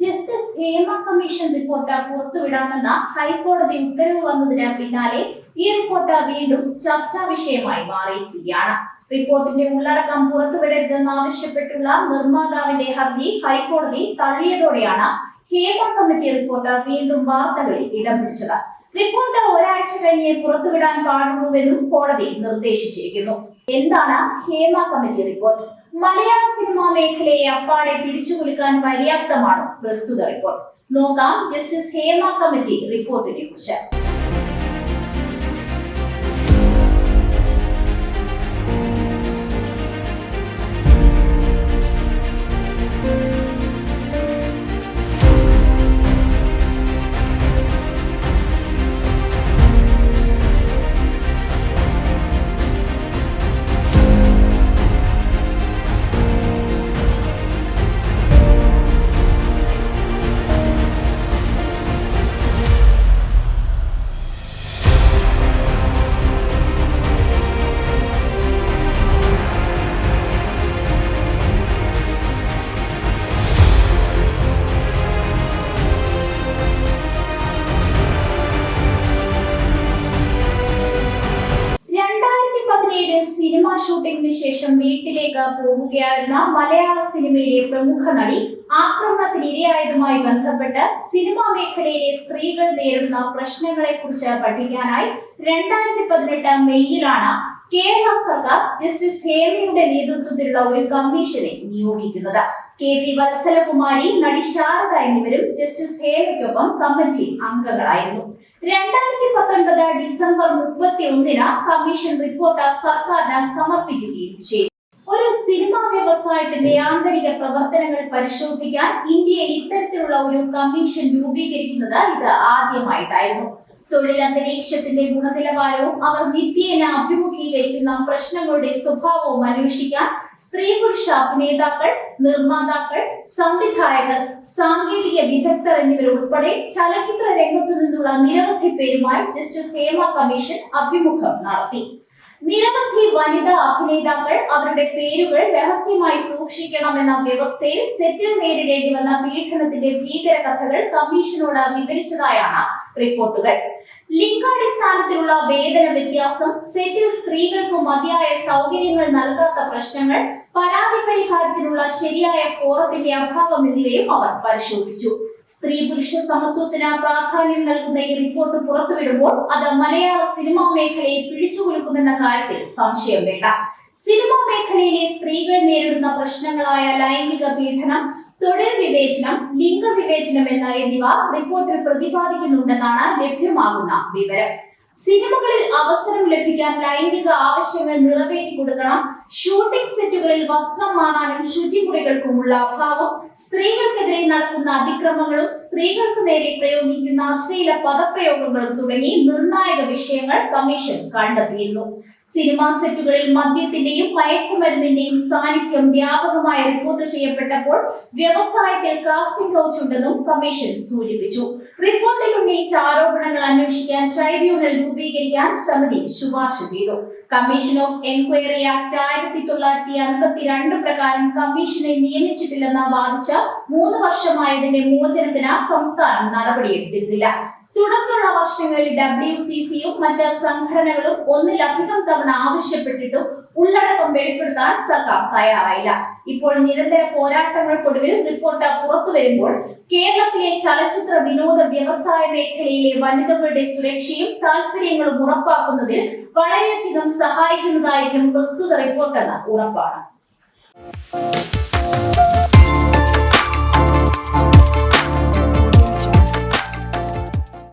Justice Hema commission report പുറത്തുവിടാമെന്ന ഹൈക്കോടതി ഉത്തരവ് വന്നതിന് പിന്നാലെ ഈ റിപ്പോർട്ട് വീണ്ടും ചർച്ചാ വിഷയമായി മാറിയിരിക്കുകയാണ്. റിപ്പോർട്ടിന്റെ ഉള്ളടക്കം പുറത്തുവിടരുതെന്ന് ആവശ്യപ്പെട്ടുള്ള നിർമ്മാതാവിന്റെ ഹർജി ഹൈക്കോടതി തള്ളിയതോടെയാണ് ഹേമ കമ്മിറ്റി റിപ്പോർട്ട് വീണ്ടും വാർത്തകളിൽ ഇടം പിടിച്ചത്. റിപ്പോർട്ട് ഒരാഴ്ച കഴിഞ്ഞേ പുറത്തുവിടാൻ പാടുള്ളൂവെന്നും കോടതി നിർദ്ദേശിച്ചിരിക്കുന്നു. എന്താണ് ഹേമ കമ്മിറ്റി റിപ്പോർട്ട് മലയാള സിനിമാ മേഖലയെ അപ്പാടെ പിടിച്ചുകുലുക്കാൻ പര്യാപ്തമാണോ? പ്രസ്തുത റിപ്പോർട്ട് നോക്കാം ജസ്റ്റിസ് ഹേമ കമ്മിറ്റി റിപ്പോർട്ടിനെ കുറിച്ച്. ശേഷം വീട്ടിലേക്ക് പോവുകയായിരുന്ന മലയാള സിനിമയിലെ പ്രമുഖ നടി ആക്രമണത്തിന് ഇരയായതുമായി ബന്ധപ്പെട്ട് സിനിമാ മേഖലയിലെ സ്ത്രീകൾ നേരിടുന്ന പ്രശ്നങ്ങളെ കുറിച്ച് പഠിക്കാനായി രണ്ടായിരത്തി പതിനെട്ട് മെയ്യിലാണ് കേരള സർക്കാർ ജസ്റ്റിസ് ഹേമയുടെ നേതൃത്വത്തിലുള്ള ഒരു കമ്മീഷനെ നിയോഗിക്കുന്നത്. കെ പി വത്സലകുമാരി നടി ശാരദ എന്നിവരും ജസ്റ്റിസ് ഹേമയ്ക്കൊപ്പം കമ്മിറ്റി അംഗങ്ങളായിരുന്നു. രണ്ടായിരത്തി പത്തൊൻപത് ഡിസംബർ മുപ്പത്തി ഒന്നിന് കമ്മീഷൻ റിപ്പോർട്ട് സർക്കാരിന് സമർപ്പിക്കുകയും ചെയ്തു. ഒരു സിനിമാ വ്യവസായത്തിന്റെ ആന്തരിക പ്രവർത്തനങ്ങൾ പരിശോധിക്കാൻ ഇന്ത്യയിൽ ഇത്തരത്തിലുള്ള ഒരു കമ്മീഷൻ രൂപീകരിക്കുന്നത് ഇത് ആദ്യമായിട്ടായിരുന്നു. തൊഴിലന്തരീക്ഷത്തിന്റെ ഗുണനിലവാരവും അവർ നിത്യേന അഭിമുഖീകരിക്കുന്ന പ്രശ്നങ്ങളുടെ സ്വഭാവവും അന്വേഷിക്കാൻ സ്ത്രീ പുരുഷ അഭിനേതാക്കൾ നിർമ്മാതാക്കൾ സംവിധായകർ സാങ്കേതിക വിദഗ്ധർ എന്നിവരുൾപ്പെടെ ചലച്ചിത്ര രംഗത്തു നിന്നുള്ള നിരവധി പേരുമായി ജസ്റ്റിസ് ഹേമ കമ്മീഷൻ അഭിമുഖം നടത്തി. നിരവധി വനിതാ അഭിനേതാക്കൾ അവരുടെ പേരുകൾ രഹസ്യമായി സൂക്ഷിക്കണമെന്ന വ്യവസ്ഥയിൽ സെറ്റിൽ നേരിടേണ്ടി വന്ന പീഡനത്തിന്റെ ഭീകര കഥകൾ കമ്മീഷനോട് വിവരിച്ചതായാണ് റിപ്പോർട്ടുകൾ. ലിംഗാടിസ്ഥാനത്തിലുള്ള വേതന വ്യത്യാസം സെറ്റിൽ സ്ത്രീകൾക്ക് മതിയായ സൗകര്യങ്ങൾ നൽകാത്ത പ്രശ്നങ്ങൾ പരാതി പരിഹാരത്തിനുള്ള ശരിയായ ഫോറത്തിന്റെ അഭാവം എന്നിവയും അവർ പരിശോധിച്ചു. സ്ത്രീ പുരുഷ സമത്വത്തിന് പ്രാധാന്യം നൽകുന്ന ഈ റിപ്പോർട്ട് പുറത്തുവിടുമ്പോൾ അത് മലയാള സിനിമാ മേഖലയെ പിടിച്ചുകുലുക്കുമെന്ന കാര്യത്തിൽ സംശയം വേണ്ട. സിനിമാ മേഖലയിലെ സ്ത്രീകൾ നേരിടുന്ന പ്രശ്നങ്ങളായ ലൈംഗിക പീഡനം തൊഴിൽ വിവേചനം ലിംഗ വിവേചനം എന്ന എന്നിവ റിപ്പോർട്ടിൽ പ്രതിപാദിക്കുന്നുണ്ടെന്നാണ് ലഭ്യമാകുന്ന വിവരം. സിനിമകളിൽ അവസരം ലഭിക്കാൻ ലൈംഗിക ആവശ്യങ്ങൾ നിറവേറ്റി കൊടുക്കണം. ഷൂട്ടിംഗ് സെറ്റുകളിൽ വസ്ത്രം മാറാനും ശുചിമുറികൾക്കുമുള്ള അഭാവം. സ്ത്രീകൾക്കെതിരെ നടക്കുന്ന അതിക്രമങ്ങളും സ്ത്രീകൾക്ക് നേരെ പ്രയോഗിക്കുന്ന അശ്ലീല പദപ്രയോഗങ്ങളും തുടങ്ങി നിർണായക വിഷയങ്ങൾ കമ്മീഷൻ കണ്ടെത്തിയിരുന്നു. സിനിമാ സെറ്റുകളിൽ മദ്യത്തിന്റെയും മയക്കുമരുന്നിന്റെയും സാന്നിധ്യം വ്യാപകമായി റിപ്പോർട്ട് ചെയ്യപ്പെട്ടപ്പോൾ വ്യവസായത്തിൽ കാസ്റ്റിംഗ് കൗച്ച് ഉണ്ടെന്നും കമ്മീഷൻ സൂചിപ്പിച്ചു. റിപ്പോർട്ടിൽ ഉന്നയിച്ച ആരോപണങ്ങൾ അന്വേഷിക്കാൻ ട്രൈബ്യൂണൽ രൂപീകരിക്കാൻ സമിതി ശുപാർശ ചെയ്തു. കമ്മീഷൻ ഓഫ് എൻക്വയറി ആക്ട് ആയിരത്തി തൊള്ളായിരത്തി അൻപത്തിരണ്ട് പ്രകാരം കമ്മീഷനെ നിയമിച്ചിട്ടില്ലെന്ന് വാദിച്ച മൂന്ന് വർഷമായതിന്റെ മോചനത്തിന് സംസ്ഥാനം നടപടിയെടുത്തിരുന്നില്ല. തുടർന്നുള്ള വർഷങ്ങളിൽ ഡബ്ല്യു സി സിയും മറ്റ് സംഘടനകളും ഒന്നിലധികം തവണ ആവശ്യപ്പെട്ടിട്ടും ഉള്ളടക്കം വെളിപ്പെടുത്താൻ സർക്കാർ തയ്യാറായില്ല. ഇപ്പോൾ നിരന്തര പോരാട്ടങ്ങൾക്കൊടുവിൽ റിപ്പോർട്ട് പുറത്തു വരുമ്പോൾ കേരളത്തിലെ ചലച്ചിത്ര വിനോദ വ്യവസായ മേഖലയിലെ വനിതകളുടെ സുരക്ഷയും താല്പര്യങ്ങളും ഉറപ്പാക്കുന്നതിൽ വളരെയധികം സഹായിക്കുന്നതായിരിക്കും പ്രസ്തുത റിപ്പോർട്ടെന്ന് ഉറപ്പാണ്.